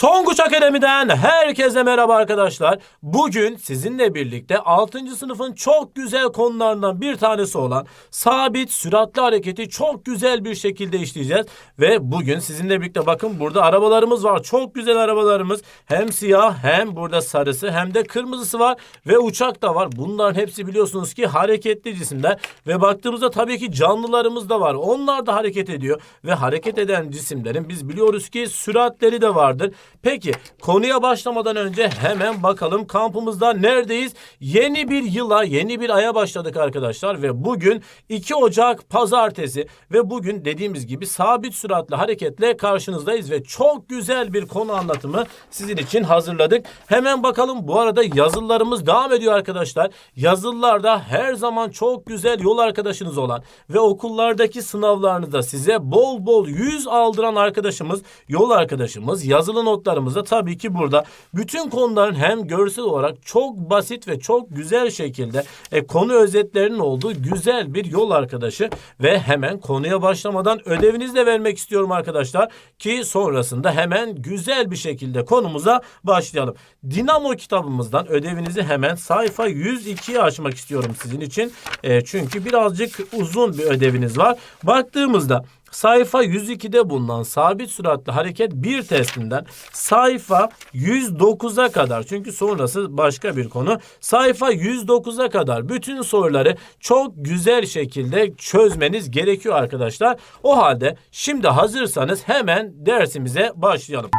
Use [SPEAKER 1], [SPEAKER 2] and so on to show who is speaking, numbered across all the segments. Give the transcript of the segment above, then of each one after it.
[SPEAKER 1] Tonguç Akademi'den herkese merhaba arkadaşlar. Bugün sizinle birlikte 6. sınıfın çok güzel konularından bir tanesi olan sabit süratli hareketi çok güzel bir şekilde işleyeceğiz. Ve bugün sizinle birlikte bakın burada arabalarımız var. Çok güzel arabalarımız. Hem siyah hem burada sarısı hem de kırmızısı var. Ve uçak da var. Bunların hepsi biliyorsunuz ki hareketli cisimler. Ve baktığımızda tabii ki canlılarımız da var. Onlar da hareket ediyor. Ve hareket eden cisimlerin biz biliyoruz ki süratleri de vardır. Peki konuya başlamadan önce hemen bakalım kampımızda neredeyiz? Yeni bir yıla, yeni bir aya başladık arkadaşlar ve bugün 2 Ocak pazartesi ve bugün dediğimiz gibi sabit süratli hareketle karşınızdayız ve çok güzel bir konu anlatımı sizin için hazırladık. Hemen bakalım bu arada yazılılarımız devam ediyor arkadaşlar. Yazılılarda her zaman çok güzel yol arkadaşınız olan ve okullardaki sınavlarınızda size bol bol yüz aldıran arkadaşımız, yol arkadaşımız yazılı notlarımızda tabii ki burada bütün konuların hem görsel olarak çok basit ve çok güzel şekilde e, konu özetlerinin olduğu güzel bir yol arkadaşı ve hemen konuya başlamadan ödevinizi de vermek istiyorum arkadaşlar ki sonrasında hemen güzel bir şekilde konumuza başlayalım. Dinamo kitabımızdan ödevinizi hemen sayfa 102'yi açmak istiyorum sizin için. E, çünkü birazcık uzun bir ödeviniz var. Baktığımızda Sayfa 102'de bulunan sabit süratli hareket bir testinden sayfa 109'a kadar çünkü sonrası başka bir konu. Sayfa 109'a kadar bütün soruları çok güzel şekilde çözmeniz gerekiyor arkadaşlar. O halde şimdi hazırsanız hemen dersimize başlayalım.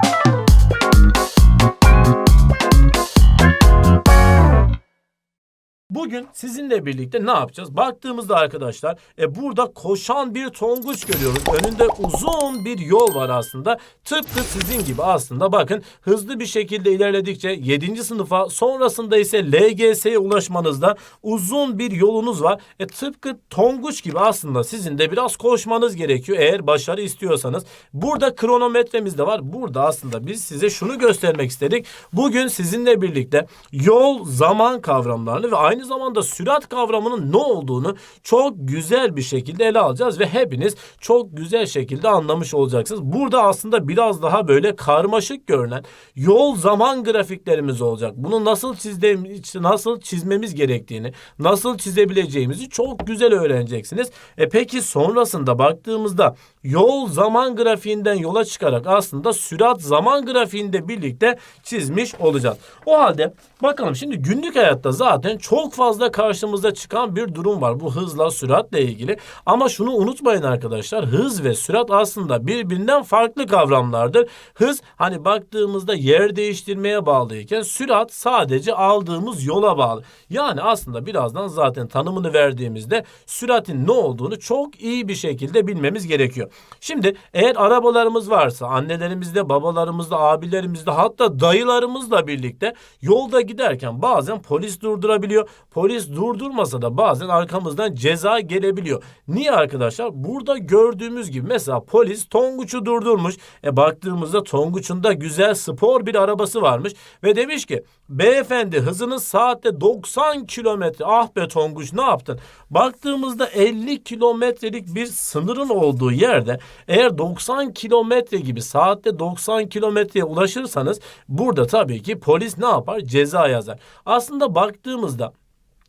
[SPEAKER 1] Bugün sizinle birlikte ne yapacağız? Baktığımızda arkadaşlar e, burada koşan bir tonguç görüyoruz. Önünde uzun bir yol var aslında. Tıpkı sizin gibi aslında bakın hızlı bir şekilde ilerledikçe 7. sınıfa sonrasında ise LGS'ye ulaşmanızda uzun bir yolunuz var. E, tıpkı tonguç gibi aslında sizin de biraz koşmanız gerekiyor eğer başarı istiyorsanız. Burada kronometremiz de var. Burada aslında biz size şunu göstermek istedik. Bugün sizinle birlikte yol, zaman kavramlarını ve aynı zamanda sürat kavramının ne olduğunu çok güzel bir şekilde ele alacağız ve hepiniz çok güzel şekilde anlamış olacaksınız. Burada aslında biraz daha böyle karmaşık görünen yol zaman grafiklerimiz olacak. Bunu nasıl çizdiğimiz, nasıl çizmemiz gerektiğini, nasıl çizebileceğimizi çok güzel öğreneceksiniz. E peki sonrasında baktığımızda yol zaman grafiğinden yola çıkarak aslında sürat zaman grafiğinde birlikte çizmiş olacağız. O halde bakalım şimdi günlük hayatta zaten çok fazla karşımıza çıkan bir durum var. Bu hızla süratle ilgili. Ama şunu unutmayın arkadaşlar. Hız ve sürat aslında birbirinden farklı kavramlardır. Hız hani baktığımızda yer değiştirmeye bağlıyken sürat sadece aldığımız yola bağlı. Yani aslında birazdan zaten tanımını verdiğimizde süratin ne olduğunu çok iyi bir şekilde bilmemiz gerekiyor. Şimdi eğer arabalarımız varsa annelerimizde, babalarımızda, abilerimizde hatta dayılarımızla birlikte yolda giderken bazen polis durdurabiliyor. Polis durdurmasa da bazen arkamızdan ceza gelebiliyor. Niye arkadaşlar? Burada gördüğümüz gibi mesela polis Tonguç'u durdurmuş. E baktığımızda Tonguç'un da güzel spor bir arabası varmış ve demiş ki beyefendi hızınız saatte 90 kilometre. Ah be Tonguç ne yaptın? Baktığımızda 50 kilometrelik bir sınırın olduğu yerde eğer 90 kilometre gibi saatte 90 kilometreye ulaşırsanız burada tabii ki polis ne yapar? Ceza yazar. Aslında baktığımızda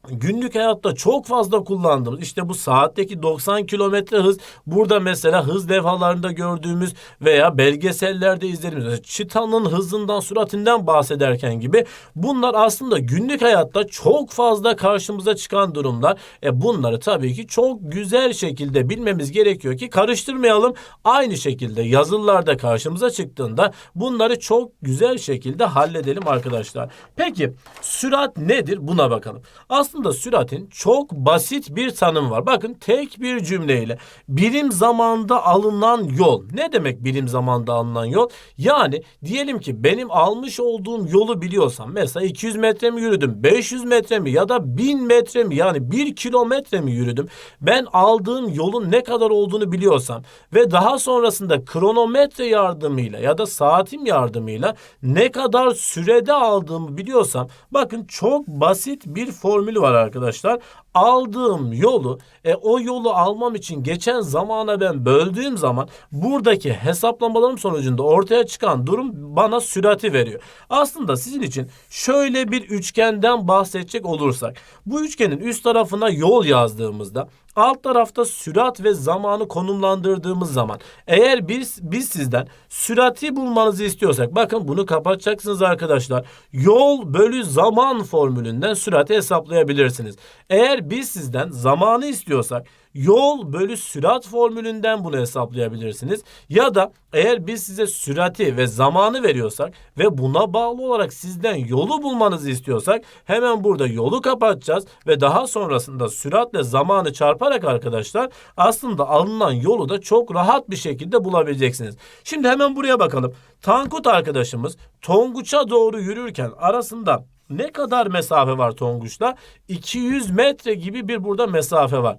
[SPEAKER 1] günlük hayatta çok fazla kullandığımız işte bu saatteki 90 kilometre hız burada mesela hız levhalarında gördüğümüz veya belgesellerde izlediğimiz çitanın hızından süratinden bahsederken gibi bunlar aslında günlük hayatta çok fazla karşımıza çıkan durumlar. E bunları tabii ki çok güzel şekilde bilmemiz gerekiyor ki karıştırmayalım. Aynı şekilde yazılılarda karşımıza çıktığında bunları çok güzel şekilde halledelim arkadaşlar. Peki sürat nedir buna bakalım. Aslında aslında süratin çok basit bir tanımı var. Bakın tek bir cümleyle birim zamanda alınan yol. Ne demek birim zamanda alınan yol? Yani diyelim ki benim almış olduğum yolu biliyorsam mesela 200 metre mi yürüdüm, 500 metre mi ya da 1000 metre mi yani 1 kilometre mi yürüdüm? Ben aldığım yolun ne kadar olduğunu biliyorsam ve daha sonrasında kronometre yardımıyla ya da saatim yardımıyla ne kadar sürede aldığımı biliyorsam bakın çok basit bir formül var arkadaşlar. Aldığım yolu e, o yolu almam için geçen zamana ben böldüğüm zaman buradaki hesaplamalarım sonucunda ortaya çıkan durum bana sürati veriyor. Aslında sizin için şöyle bir üçgenden bahsedecek olursak bu üçgenin üst tarafına yol yazdığımızda alt tarafta sürat ve zamanı konumlandırdığımız zaman eğer biz biz sizden sürati bulmanızı istiyorsak bakın bunu kapatacaksınız arkadaşlar. Yol bölü zaman formülünden sürati hesaplayabilirsiniz. Eğer biz sizden zamanı istiyorsak yol bölü sürat formülünden bunu hesaplayabilirsiniz. Ya da eğer biz size sürati ve zamanı veriyorsak ve buna bağlı olarak sizden yolu bulmanızı istiyorsak hemen burada yolu kapatacağız ve daha sonrasında süratle zamanı çarparak arkadaşlar aslında alınan yolu da çok rahat bir şekilde bulabileceksiniz. Şimdi hemen buraya bakalım. Tankut arkadaşımız Tonguç'a doğru yürürken arasında ne kadar mesafe var Tonguç'la? 200 metre gibi bir burada mesafe var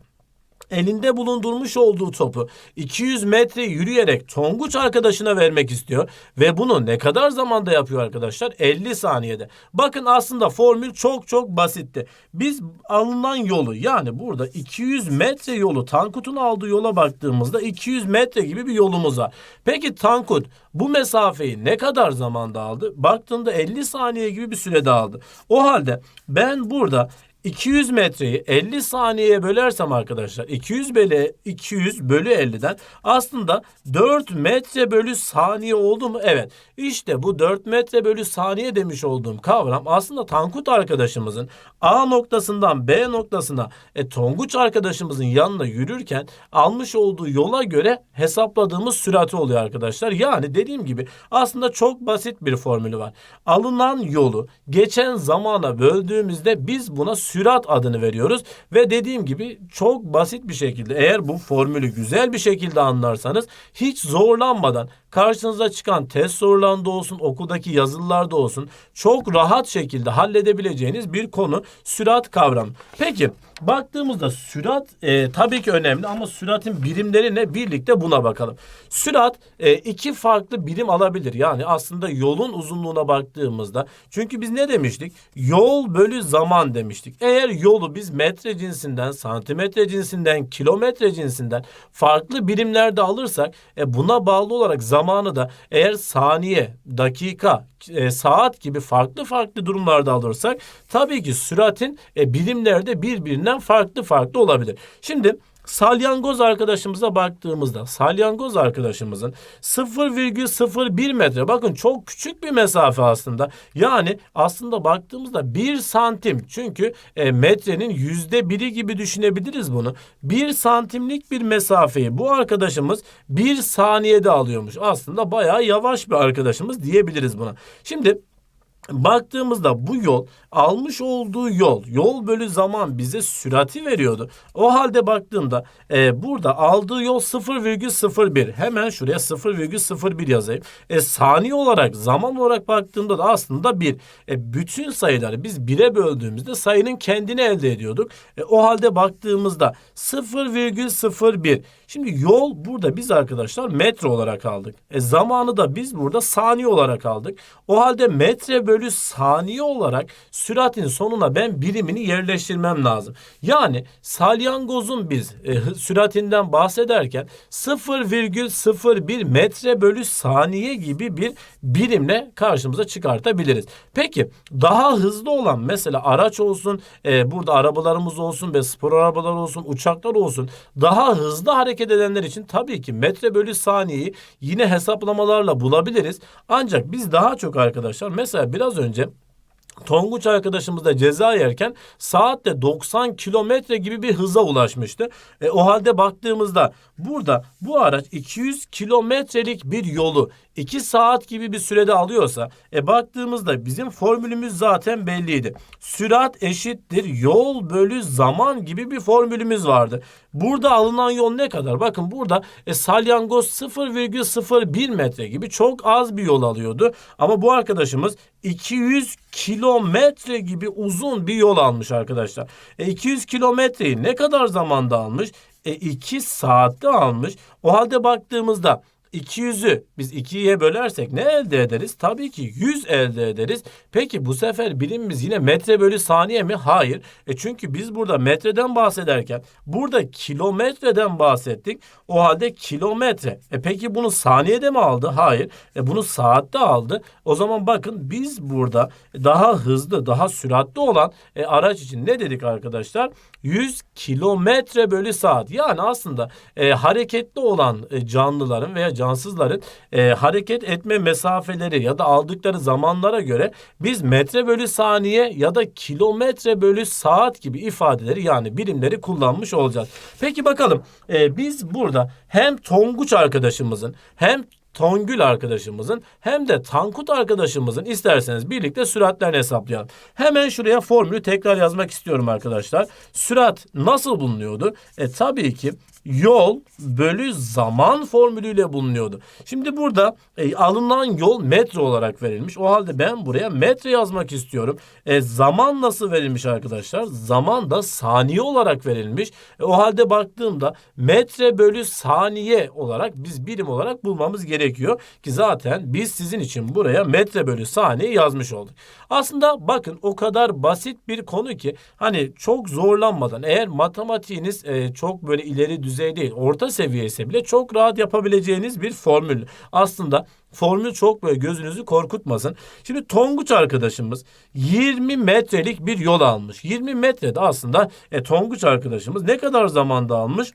[SPEAKER 1] elinde bulundurmuş olduğu topu 200 metre yürüyerek Tonguç arkadaşına vermek istiyor ve bunu ne kadar zamanda yapıyor arkadaşlar? 50 saniyede. Bakın aslında formül çok çok basitti. Biz alınan yolu yani burada 200 metre yolu Tankut'un aldığı yola baktığımızda 200 metre gibi bir yolumuz var. Peki Tankut bu mesafeyi ne kadar zamanda aldı? Baktığında 50 saniye gibi bir sürede aldı. O halde ben burada 200 metreyi 50 saniyeye bölersem arkadaşlar 200 bölü 200 bölü 50'den aslında 4 metre bölü saniye oldu mu? Evet. İşte bu 4 metre bölü saniye demiş olduğum kavram aslında Tankut arkadaşımızın A noktasından B noktasına e, Tonguç arkadaşımızın yanına yürürken almış olduğu yola göre hesapladığımız sürati oluyor arkadaşlar. Yani dediğim gibi aslında çok basit bir formülü var. Alınan yolu geçen zamana böldüğümüzde biz buna sürat adını veriyoruz ve dediğim gibi çok basit bir şekilde eğer bu formülü güzel bir şekilde anlarsanız hiç zorlanmadan karşınıza çıkan test sorularında olsun, okuldaki yazılılarda olsun çok rahat şekilde halledebileceğiniz bir konu sürat kavramı. Peki baktığımızda sürat e, tabii ki önemli ama süratin birimleri ne birlikte buna bakalım. Sürat e, iki farklı birim alabilir. Yani aslında yolun uzunluğuna baktığımızda çünkü biz ne demiştik? Yol bölü zaman demiştik. Eğer yolu biz metre cinsinden, santimetre cinsinden, kilometre cinsinden farklı birimlerde alırsak e, buna bağlı olarak zamanı da eğer saniye, dakika, e, saat gibi farklı farklı durumlarda alırsak tabii ki süratin e, birimlerde birbirinden farklı farklı olabilir. Şimdi Salyangoz arkadaşımıza baktığımızda salyangoz arkadaşımızın 0,01 metre bakın çok küçük bir mesafe aslında. Yani aslında baktığımızda 1 santim çünkü e, metrenin yüzde biri gibi düşünebiliriz bunu. 1 santimlik bir mesafeyi bu arkadaşımız 1 saniyede alıyormuş. Aslında bayağı yavaş bir arkadaşımız diyebiliriz buna. Şimdi baktığımızda bu yol almış olduğu yol yol bölü zaman bize sürati veriyordu. O halde baktığımda e, burada aldığı yol 0,01 hemen şuraya 0,01 yazayım. E, saniye olarak zaman olarak baktığımda da aslında 1. E, bütün sayıları biz 1'e böldüğümüzde sayının kendini elde ediyorduk. E, o halde baktığımızda 0,01 Şimdi yol burada biz arkadaşlar metre olarak aldık. E, zamanı da biz burada saniye olarak aldık. O halde metre bölü saniye olarak süratin sonuna ben birimini yerleştirmem lazım. Yani salyangozun biz e, süratinden bahsederken 0,01 metre bölü saniye gibi bir birimle karşımıza çıkartabiliriz. Peki daha hızlı olan mesela araç olsun, e, burada arabalarımız olsun ve spor arabalar olsun, uçaklar olsun daha hızlı hareket edenler için tabii ki metre bölü saniyeyi yine hesaplamalarla bulabiliriz. Ancak biz daha çok arkadaşlar mesela biraz önce Tonguç arkadaşımız da ceza yerken saatte 90 kilometre gibi bir hıza ulaşmıştı. E, o halde baktığımızda burada bu araç 200 kilometrelik bir yolu 2 saat gibi bir sürede alıyorsa e, baktığımızda bizim formülümüz zaten belliydi. Sürat eşittir yol bölü zaman gibi bir formülümüz vardı. Burada alınan yol ne kadar? Bakın burada e, salyangoz 0,01 metre gibi çok az bir yol alıyordu. Ama bu arkadaşımız 200 kilometre gibi uzun bir yol almış arkadaşlar. E, 200 kilometreyi ne kadar zamanda almış? E, 2 saatte almış. O halde baktığımızda 200'ü biz 2'ye bölersek ne elde ederiz? Tabii ki 100 elde ederiz. Peki bu sefer birimimiz yine metre bölü saniye mi? Hayır. E çünkü biz burada metreden bahsederken burada kilometreden bahsettik. O halde kilometre. E peki bunu saniyede mi aldı? Hayır. E bunu saatte aldı. O zaman bakın biz burada daha hızlı, daha süratli olan e, araç için ne dedik arkadaşlar? 100 kilometre bölü saat. Yani aslında e, hareketli olan e, canlıların veya cansızların e, hareket etme mesafeleri ya da aldıkları zamanlara göre biz metre bölü saniye ya da kilometre bölü saat gibi ifadeleri yani birimleri kullanmış olacağız. Peki bakalım e, biz burada hem Tonguç arkadaşımızın hem Tongül arkadaşımızın hem de Tankut arkadaşımızın isterseniz birlikte süratlerini hesaplayalım. Hemen şuraya formülü tekrar yazmak istiyorum arkadaşlar. Sürat nasıl bulunuyordu? E tabii ki yol bölü zaman formülüyle bulunuyordu. Şimdi burada e, alınan yol metre olarak verilmiş. O halde ben buraya metre yazmak istiyorum. E, zaman nasıl verilmiş arkadaşlar? Zaman da saniye olarak verilmiş. E, o halde baktığımda metre bölü saniye olarak biz birim olarak bulmamız gerekiyor. Ki zaten biz sizin için buraya metre bölü saniye yazmış olduk. Aslında bakın o kadar basit bir konu ki hani çok zorlanmadan eğer matematiğiniz e, çok böyle ileri düzey değil orta seviye ise bile çok rahat yapabileceğiniz bir formül. Aslında formül çok böyle gözünüzü korkutmasın. Şimdi Tonguç arkadaşımız 20 metrelik bir yol almış. 20 metrede aslında e, Tonguç arkadaşımız ne kadar zamanda almış?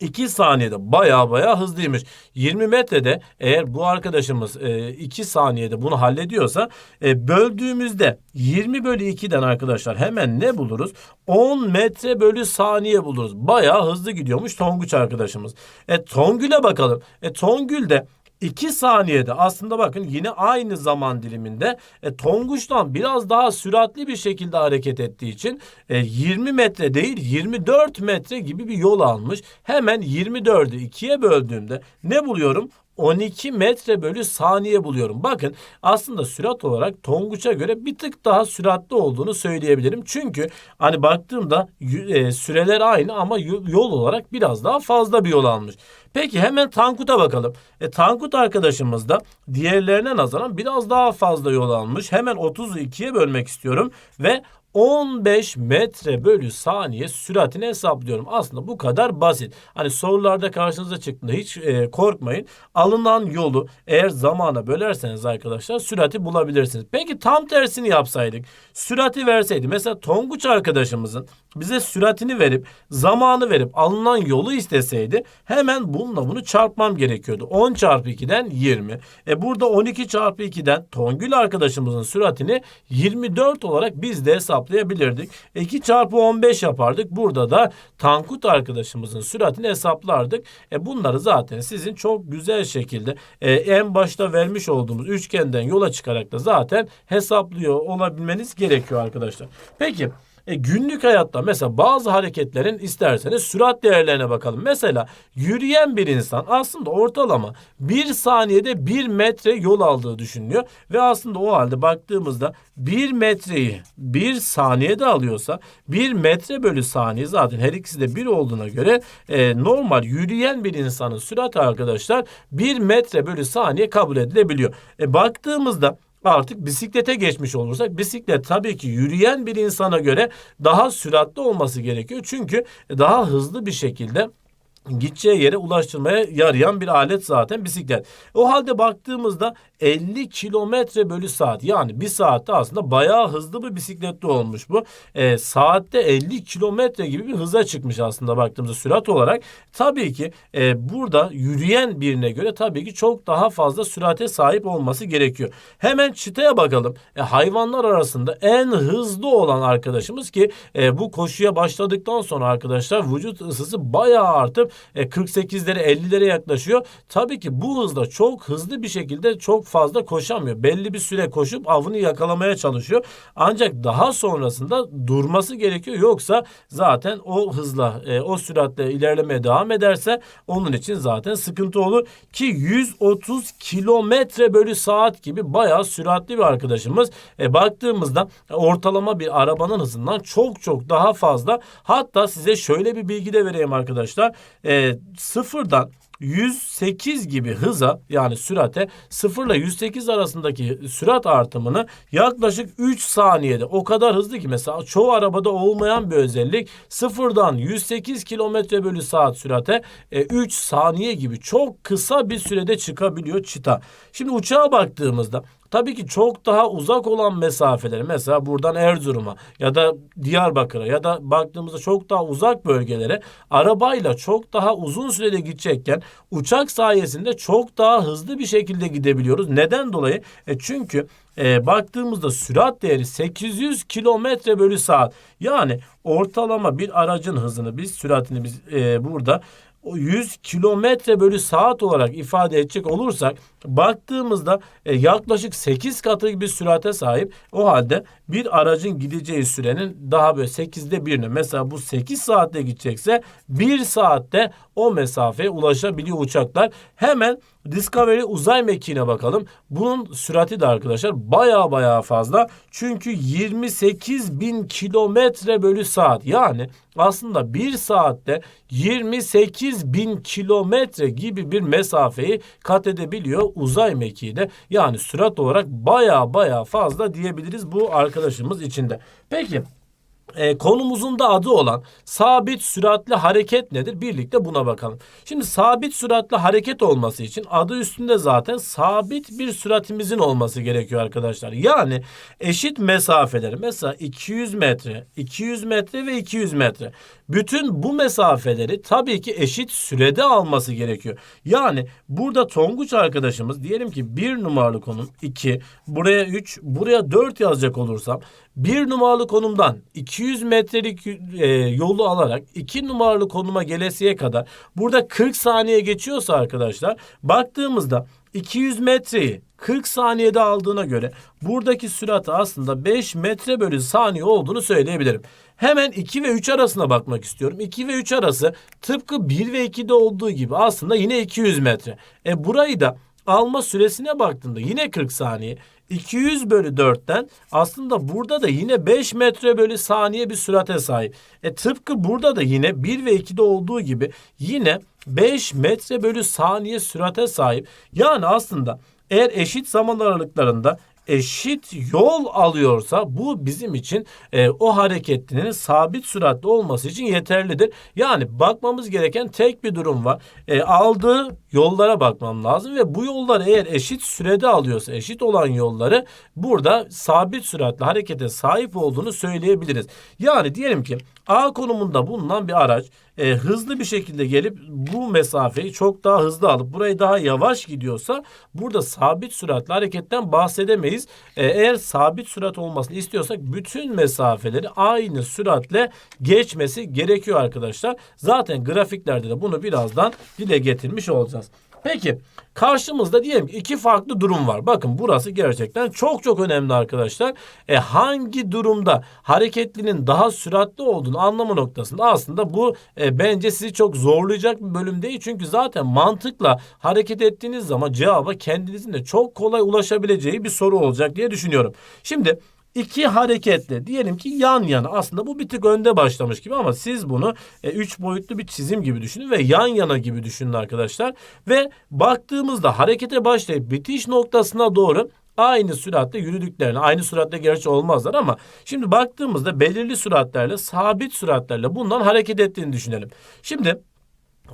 [SPEAKER 1] 2 saniyede baya baya hızlıymış. 20 metrede eğer bu arkadaşımız 2 e, saniyede bunu hallediyorsa e, böldüğümüzde 20 bölü 2'den arkadaşlar hemen ne buluruz? 10 metre bölü saniye buluruz. Baya hızlı gidiyormuş Tonguç arkadaşımız. E Tongül'e bakalım. E Tongül de 2 saniyede aslında bakın yine aynı zaman diliminde e, Tonguç'tan biraz daha süratli bir şekilde hareket ettiği için e, 20 metre değil 24 metre gibi bir yol almış. Hemen 24'ü 2'ye böldüğümde ne buluyorum? 12 metre bölü saniye buluyorum. Bakın aslında sürat olarak Tonguç'a göre bir tık daha süratli olduğunu söyleyebilirim. Çünkü hani baktığımda e, süreler aynı ama yol olarak biraz daha fazla bir yol almış. Peki hemen Tankut'a bakalım. E, Tankut arkadaşımız da diğerlerine nazaran biraz daha fazla yol almış. Hemen 30'u 2'ye bölmek istiyorum ve 15 metre bölü saniye süratini hesaplıyorum. Aslında bu kadar basit. Hani sorularda karşınıza çıktığında hiç e, korkmayın. Alınan yolu eğer zamana bölerseniz arkadaşlar sürati bulabilirsiniz. Peki tam tersini yapsaydık. Sürati verseydi. Mesela Tonguç arkadaşımızın bize süratini verip zamanı verip alınan yolu isteseydi hemen bununla bunu çarpmam gerekiyordu. 10 çarpı 2'den 20. E burada 12 çarpı 2'den Tongül arkadaşımızın süratini 24 olarak biz de hesaplayabilirdik. 2 çarpı 15 yapardık. Burada da Tankut arkadaşımızın süratini hesaplardık. E bunları zaten sizin çok güzel şekilde e, en başta vermiş olduğumuz üçgenden yola çıkarak da zaten hesaplıyor olabilmeniz gerekiyor arkadaşlar. Peki e, günlük hayatta mesela bazı hareketlerin isterseniz sürat değerlerine bakalım. Mesela yürüyen bir insan aslında ortalama bir saniyede bir metre yol aldığı düşünülüyor. Ve aslında o halde baktığımızda bir metreyi bir saniyede alıyorsa bir metre bölü saniye zaten her ikisi de bir olduğuna göre e, normal yürüyen bir insanın sürat arkadaşlar bir metre bölü saniye kabul edilebiliyor. E, baktığımızda artık bisiklete geçmiş olursak bisiklet tabii ki yürüyen bir insana göre daha süratli olması gerekiyor. Çünkü daha hızlı bir şekilde gideceği yere ulaştırmaya yarayan bir alet zaten bisiklet. O halde baktığımızda 50 kilometre bölü saat yani bir saatte aslında bayağı hızlı bir bisikletli olmuş bu. E, saatte 50 kilometre gibi bir hıza çıkmış aslında baktığımızda sürat olarak. Tabii ki e, burada yürüyen birine göre tabii ki çok daha fazla sürate sahip olması gerekiyor. Hemen çıtaya bakalım. E, hayvanlar arasında en hızlı olan arkadaşımız ki e, bu koşuya başladıktan sonra arkadaşlar vücut ısısı bayağı artıp 48'lere 50'lere yaklaşıyor. Tabii ki bu hızda çok hızlı bir şekilde çok fazla koşamıyor. Belli bir süre koşup avını yakalamaya çalışıyor. Ancak daha sonrasında durması gerekiyor. Yoksa zaten o hızla e, o süratle ilerlemeye devam ederse onun için zaten sıkıntı olur. Ki 130 kilometre bölü saat gibi bayağı süratli bir arkadaşımız. E, baktığımızda ortalama bir arabanın hızından çok çok daha fazla. Hatta size şöyle bir bilgi de vereyim arkadaşlar. E, sıfırdan 108 gibi hıza yani sürate 0 ile 108 arasındaki sürat artımını yaklaşık 3 saniyede o kadar hızlı ki mesela çoğu arabada olmayan bir özellik sıfırdan 108 kilometre bölü saat sürate e, 3 saniye gibi çok kısa bir sürede çıkabiliyor çita. Şimdi uçağa baktığımızda Tabii ki çok daha uzak olan mesafeleri mesela buradan Erzurum'a ya da Diyarbakır'a ya da baktığımızda çok daha uzak bölgelere arabayla çok daha uzun sürede gidecekken uçak sayesinde çok daha hızlı bir şekilde gidebiliyoruz. Neden dolayı? E çünkü e, baktığımızda sürat değeri 800 kilometre bölü saat. Yani ortalama bir aracın hızını biz süratini biz e, burada o 100 kilometre bölü saat olarak ifade edecek olursak baktığımızda e, yaklaşık 8 katı bir sürate sahip. O halde bir aracın gideceği sürenin daha böyle 8'de 1'ini mesela bu 8 saatte gidecekse 1 saatte o mesafeye ulaşabiliyor uçaklar. Hemen Discovery uzay mekiğine bakalım. Bunun sürati de arkadaşlar baya baya fazla. Çünkü 28 bin kilometre bölü saat. Yani aslında bir saatte 28 bin kilometre gibi bir mesafeyi kat edebiliyor uzay mekiği de. Yani sürat olarak baya baya fazla diyebiliriz bu arkadaşımız içinde. Peki e, konumuzun da adı olan sabit süratli hareket nedir? Birlikte buna bakalım. Şimdi sabit süratli hareket olması için adı üstünde zaten sabit bir süratimizin olması gerekiyor arkadaşlar. Yani eşit mesafeleri mesela 200 metre, 200 metre ve 200 metre. Bütün bu mesafeleri tabii ki eşit sürede alması gerekiyor. Yani burada Tonguç arkadaşımız diyelim ki bir numaralı konum 2, buraya 3, buraya 4 yazacak olursam bir numaralı konumdan 200 metrelik e, yolu alarak iki numaralı konuma gelesiye kadar burada 40 saniye geçiyorsa arkadaşlar baktığımızda 200 metreyi 40 saniyede aldığına göre buradaki süratı aslında 5 metre bölü saniye olduğunu söyleyebilirim. Hemen 2 ve 3 arasına bakmak istiyorum. 2 ve 3 arası tıpkı 1 ve 2'de olduğu gibi aslında yine 200 metre. E burayı da alma süresine baktığında yine 40 saniye. 200 bölü 4'ten aslında burada da yine 5 metre bölü saniye bir sürate sahip. E tıpkı burada da yine 1 ve 2'de olduğu gibi yine 5 metre bölü saniye sürate sahip. Yani aslında eğer eşit zaman aralıklarında eşit yol alıyorsa bu bizim için e, o hareketlinin sabit süratli olması için yeterlidir. Yani bakmamız gereken tek bir durum var. E, aldığı yollara bakmam lazım ve bu yolları eğer eşit sürede alıyorsa eşit olan yolları burada sabit süratli harekete sahip olduğunu söyleyebiliriz. Yani diyelim ki A konumunda bulunan bir araç e, hızlı bir şekilde gelip bu mesafeyi çok daha hızlı alıp burayı daha yavaş gidiyorsa burada sabit süratli hareketten bahsedemeyiz. E, eğer sabit sürat olmasını istiyorsak bütün mesafeleri aynı süratle geçmesi gerekiyor arkadaşlar. Zaten grafiklerde de bunu birazdan dile getirmiş olacağız. Peki karşımızda diyelim ki iki farklı durum var. Bakın burası gerçekten çok çok önemli arkadaşlar. E hangi durumda hareketlinin daha süratli olduğunu anlama noktasında aslında bu e, bence sizi çok zorlayacak bir bölüm değil. Çünkü zaten mantıkla hareket ettiğiniz zaman cevaba kendinizin de çok kolay ulaşabileceği bir soru olacak diye düşünüyorum. Şimdi iki hareketle diyelim ki yan yana aslında bu bir tık önde başlamış gibi ama siz bunu e, üç boyutlu bir çizim gibi düşünün ve yan yana gibi düşünün arkadaşlar ve baktığımızda harekete başlayıp bitiş noktasına doğru aynı süratle yürüdüklerini aynı süratle gerçi olmazlar ama şimdi baktığımızda belirli süratlerle sabit süratlerle bundan hareket ettiğini düşünelim. Şimdi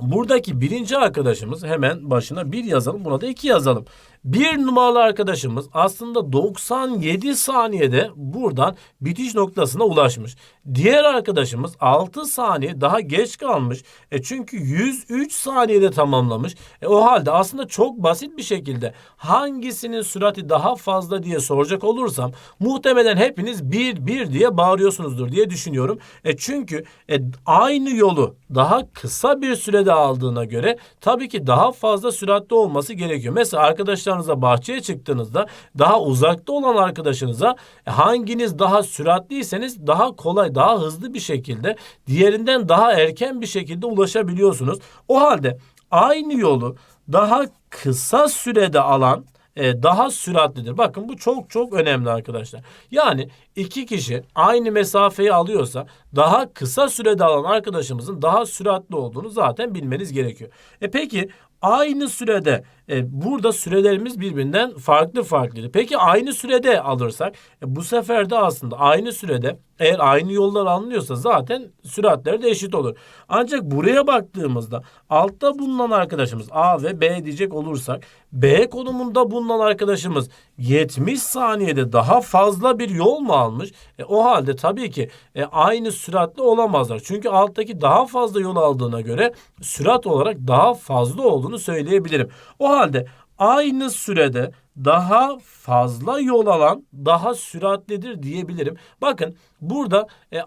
[SPEAKER 1] Buradaki birinci arkadaşımız hemen başına bir yazalım buna da iki yazalım. Bir numaralı arkadaşımız aslında 97 saniyede buradan bitiş noktasına ulaşmış. Diğer arkadaşımız 6 saniye daha geç kalmış. E çünkü 103 saniyede tamamlamış. E o halde aslında çok basit bir şekilde hangisinin sürati daha fazla diye soracak olursam muhtemelen hepiniz bir bir diye bağırıyorsunuzdur diye düşünüyorum. E çünkü e, aynı yolu daha kısa bir sürede aldığına göre tabii ki daha fazla süratli olması gerekiyor. Mesela arkadaşlar arkadaşlarınızla bahçeye çıktığınızda daha uzakta olan arkadaşınıza e, hanginiz daha süratliyseniz daha kolay, daha hızlı bir şekilde diğerinden daha erken bir şekilde ulaşabiliyorsunuz. O halde aynı yolu daha kısa sürede alan e, daha süratlidir. Bakın bu çok çok önemli arkadaşlar. Yani iki kişi aynı mesafeyi alıyorsa daha kısa sürede alan arkadaşımızın daha süratli olduğunu zaten bilmeniz gerekiyor. E peki aynı sürede e, burada sürelerimiz birbirinden farklı farklıydı. Peki aynı sürede alırsak e, bu sefer de aslında aynı sürede eğer aynı yollar alınıyorsa zaten süratleri de eşit olur. Ancak buraya baktığımızda altta bulunan arkadaşımız A ve B diyecek olursak B konumunda bulunan arkadaşımız 70 saniyede daha fazla bir yol mu almış? E, o halde tabii ki e, aynı süratli olamazlar. Çünkü alttaki daha fazla yol aldığına göre sürat olarak daha fazla olduğunu söyleyebilirim. O halde aynı sürede daha fazla yol alan daha süratlidir diyebilirim. Bakın burada e,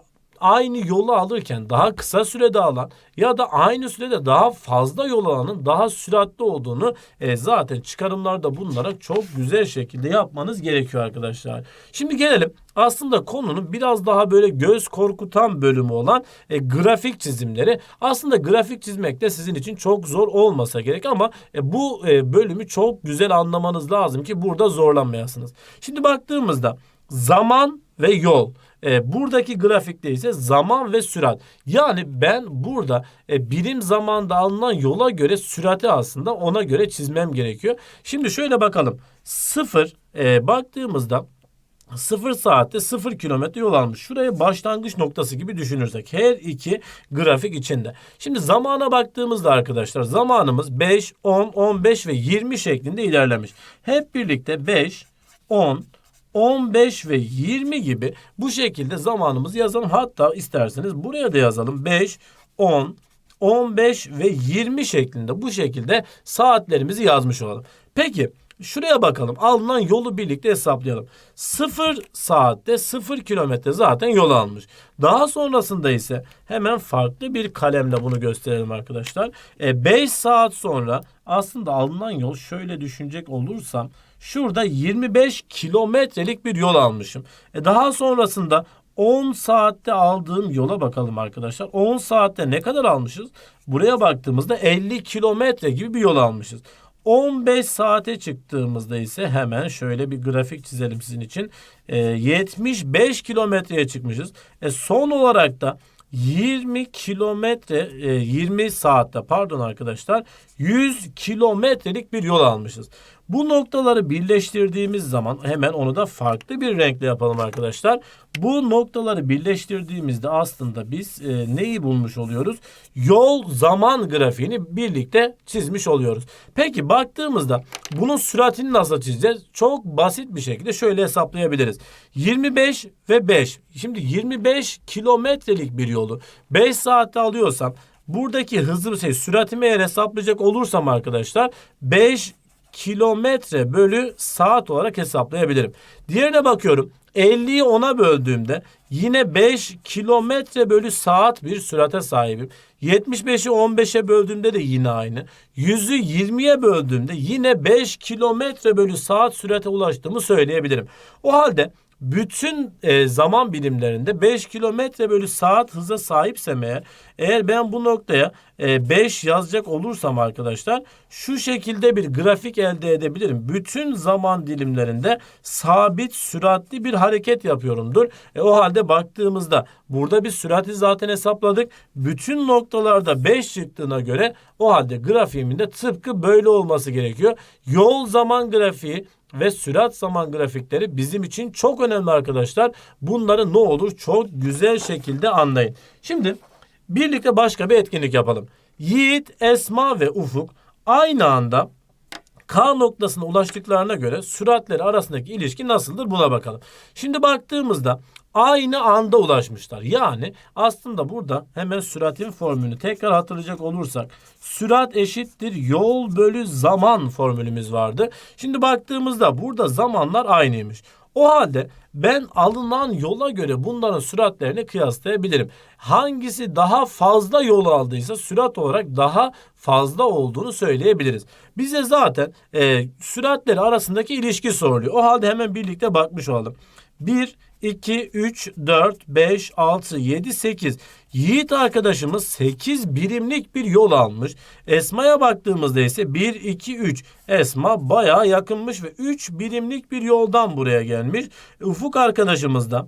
[SPEAKER 1] aynı yolu alırken daha kısa sürede alan ya da aynı sürede daha fazla yol alanın daha süratli olduğunu e, zaten çıkarımlarda bulunarak çok güzel şekilde yapmanız gerekiyor arkadaşlar. Şimdi gelelim aslında konunun biraz daha böyle göz korkutan bölümü olan e, grafik çizimleri. Aslında grafik çizmek de sizin için çok zor olmasa gerek ama e, bu e, bölümü çok güzel anlamanız lazım ki burada zorlanmayasınız. Şimdi baktığımızda zaman ve yol. E, buradaki grafikte ise zaman ve sürat. Yani ben burada e, birim zamanda alınan yola göre sürati aslında ona göre çizmem gerekiyor. Şimdi şöyle bakalım. Sıfır e, baktığımızda 0 saatte 0 kilometre yol almış. Şuraya başlangıç noktası gibi düşünürsek her iki grafik içinde. Şimdi zamana baktığımızda arkadaşlar zamanımız 5, 10, 15 ve 20 şeklinde ilerlemiş. Hep birlikte 5, 10, 15 ve 20 gibi bu şekilde zamanımızı yazalım. Hatta isterseniz buraya da yazalım. 5, 10, 15 ve 20 şeklinde bu şekilde saatlerimizi yazmış olalım. Peki şuraya bakalım. Alınan yolu birlikte hesaplayalım. 0 saatte 0 kilometre zaten yol almış. Daha sonrasında ise hemen farklı bir kalemle bunu gösterelim arkadaşlar. E, 5 saat sonra aslında alınan yol şöyle düşünecek olursam Şurada 25 kilometrelik bir yol almışım. E daha sonrasında 10 saatte aldığım yola bakalım arkadaşlar. 10 saatte ne kadar almışız? Buraya baktığımızda 50 kilometre gibi bir yol almışız. 15 saate çıktığımızda ise hemen şöyle bir grafik çizelim sizin için. E, 75 kilometreye çıkmışız. E, son olarak da 20 kilometre 20 saatte pardon arkadaşlar 100 kilometrelik bir yol almışız. Bu noktaları birleştirdiğimiz zaman hemen onu da farklı bir renkle yapalım arkadaşlar. Bu noktaları birleştirdiğimizde aslında biz e, neyi bulmuş oluyoruz? Yol zaman grafiğini birlikte çizmiş oluyoruz. Peki baktığımızda bunun süratini nasıl çizeceğiz? Çok basit bir şekilde şöyle hesaplayabiliriz. 25 ve 5. Şimdi 25 kilometrelik bir yolu 5 saatte alıyorsam buradaki hızlı şey süratimi eğer hesaplayacak olursam arkadaşlar 5 kilometre bölü saat olarak hesaplayabilirim. Diğerine bakıyorum. 50'yi 10'a böldüğümde yine 5 kilometre bölü saat bir sürate sahibim. 75'i 15'e böldüğümde de yine aynı. 100'ü 20'ye böldüğümde yine 5 kilometre bölü saat sürate ulaştığımı söyleyebilirim. O halde bütün e, zaman birimlerinde 5 kilometre bölü saat hıza sahipsem eğer eğer ben bu noktaya e, 5 yazacak olursam arkadaşlar şu şekilde bir grafik elde edebilirim. Bütün zaman dilimlerinde sabit süratli bir hareket yapıyorumdur. E, o halde baktığımızda burada bir sürati zaten hesapladık. Bütün noktalarda 5 çıktığına göre o halde grafiğimin de tıpkı böyle olması gerekiyor. Yol zaman grafiği ve sürat zaman grafikleri bizim için çok önemli arkadaşlar. Bunları ne olur çok güzel şekilde anlayın. Şimdi birlikte başka bir etkinlik yapalım. Yiğit, Esma ve Ufuk aynı anda K noktasına ulaştıklarına göre süratleri arasındaki ilişki nasıldır buna bakalım. Şimdi baktığımızda aynı anda ulaşmışlar. Yani aslında burada hemen süratin formülünü tekrar hatırlayacak olursak sürat eşittir yol bölü zaman formülümüz vardı. Şimdi baktığımızda burada zamanlar aynıymış. O halde ben alınan yola göre bunların süratlerini kıyaslayabilirim. Hangisi daha fazla yol aldıysa sürat olarak daha fazla olduğunu söyleyebiliriz. Bize zaten e, süratleri arasındaki ilişki soruluyor. O halde hemen birlikte bakmış olalım. 1, 2, 3, 4, 5, 6, 7, 8. Yiğit arkadaşımız 8 birimlik bir yol almış. Esma'ya baktığımızda ise 1, 2, 3. Esma bayağı yakınmış ve 3 birimlik bir yoldan buraya gelmiş. Ufuk arkadaşımız da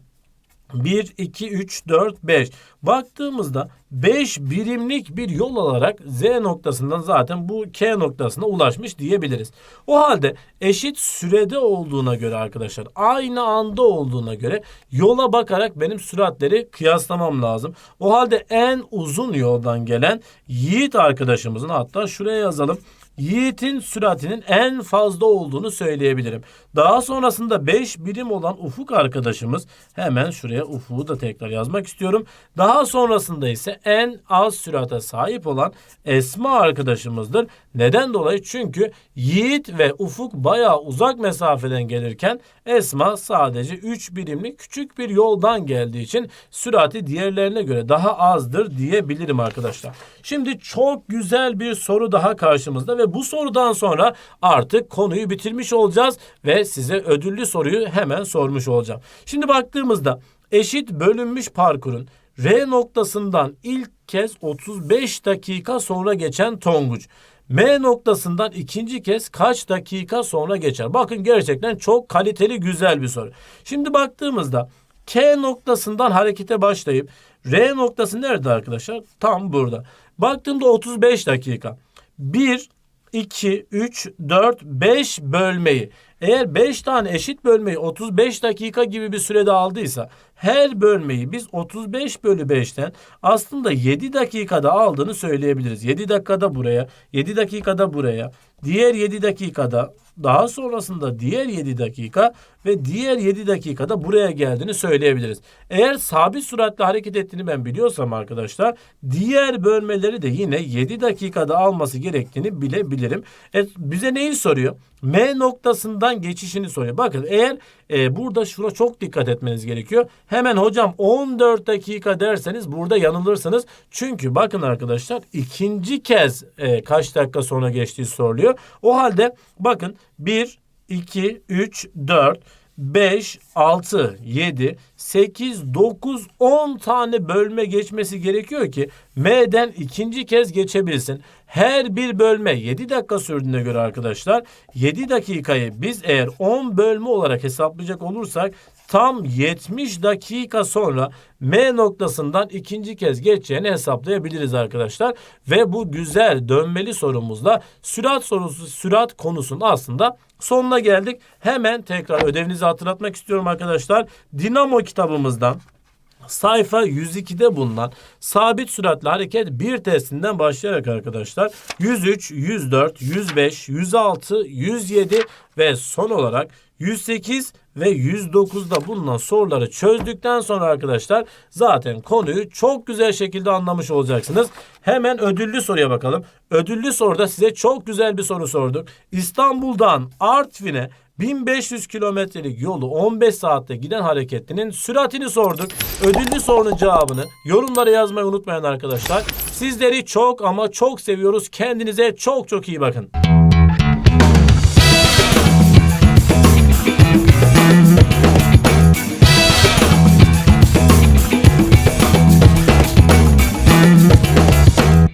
[SPEAKER 1] 1, 2, 3, 4, 5. Baktığımızda 5 birimlik bir yol alarak Z noktasından zaten bu K noktasına ulaşmış diyebiliriz. O halde eşit sürede olduğuna göre arkadaşlar aynı anda olduğuna göre yola bakarak benim süratleri kıyaslamam lazım. O halde en uzun yoldan gelen Yiğit arkadaşımızın hatta şuraya yazalım. Yiğit'in süratinin en fazla olduğunu söyleyebilirim. Daha sonrasında 5 birim olan Ufuk arkadaşımız hemen şuraya Ufuk'u da tekrar yazmak istiyorum. Daha sonrasında ise en az sürate sahip olan Esma arkadaşımızdır. Neden dolayı? Çünkü Yiğit ve Ufuk bayağı uzak mesafeden gelirken Esma sadece 3 birimlik küçük bir yoldan geldiği için sürati diğerlerine göre daha azdır diyebilirim arkadaşlar. Şimdi çok güzel bir soru daha karşımızda ve bu sorudan sonra artık konuyu bitirmiş olacağız ve size ödüllü soruyu hemen sormuş olacağım. Şimdi baktığımızda eşit bölünmüş parkurun R noktasından ilk kez 35 dakika sonra geçen Tonguç. M noktasından ikinci kez kaç dakika sonra geçer? Bakın gerçekten çok kaliteli güzel bir soru. Şimdi baktığımızda K noktasından harekete başlayıp R noktası nerede arkadaşlar? Tam burada. Baktığımda 35 dakika. 1, 2, 3, 4, 5 bölmeyi. Eğer 5 tane eşit bölmeyi 35 dakika gibi bir sürede aldıysa her bölmeyi biz 35 bölü 5'ten aslında 7 dakikada aldığını söyleyebiliriz. 7 dakikada buraya, 7 dakikada buraya, diğer 7 dakikada, daha sonrasında diğer 7 dakika ve diğer 7 dakikada buraya geldiğini söyleyebiliriz. Eğer sabit süratle hareket ettiğini ben biliyorsam arkadaşlar diğer bölmeleri de yine 7 dakikada alması gerektiğini bilebilirim. E, bize neyi soruyor? M noktasından geçişini soruyor. Bakın eğer e, burada şuna çok dikkat etmeniz gerekiyor. Hemen hocam 14 dakika derseniz burada yanılırsınız. Çünkü bakın arkadaşlar ikinci kez e, kaç dakika sonra geçtiği soruluyor. O halde bakın 1, 2, 3, 4, 5, 6, 7, 8, 9, 10 tane bölme geçmesi gerekiyor ki M'den ikinci kez geçebilsin. Her bir bölme 7 dakika sürdüğüne göre arkadaşlar 7 dakikayı biz eğer 10 bölme olarak hesaplayacak olursak tam 70 dakika sonra M noktasından ikinci kez geçeceğini hesaplayabiliriz arkadaşlar. Ve bu güzel dönmeli sorumuzla sürat sorusu, sürat konusunun aslında sonuna geldik. Hemen tekrar ödevinizi hatırlatmak istiyorum arkadaşlar. Dinamo kitabımızdan sayfa 102'de bulunan sabit süratli hareket bir testinden başlayarak arkadaşlar 103, 104, 105, 106, 107 ve son olarak 108 ve 109'da bulunan soruları çözdükten sonra arkadaşlar zaten konuyu çok güzel şekilde anlamış olacaksınız. Hemen ödüllü soruya bakalım. Ödüllü soruda size çok güzel bir soru sorduk. İstanbul'dan Artvin'e 1500 kilometrelik yolu 15 saatte giden hareketinin süratini sorduk. Ödüllü sorunun cevabını yorumlara yazmayı unutmayın arkadaşlar. Sizleri çok ama çok seviyoruz. Kendinize çok çok iyi bakın.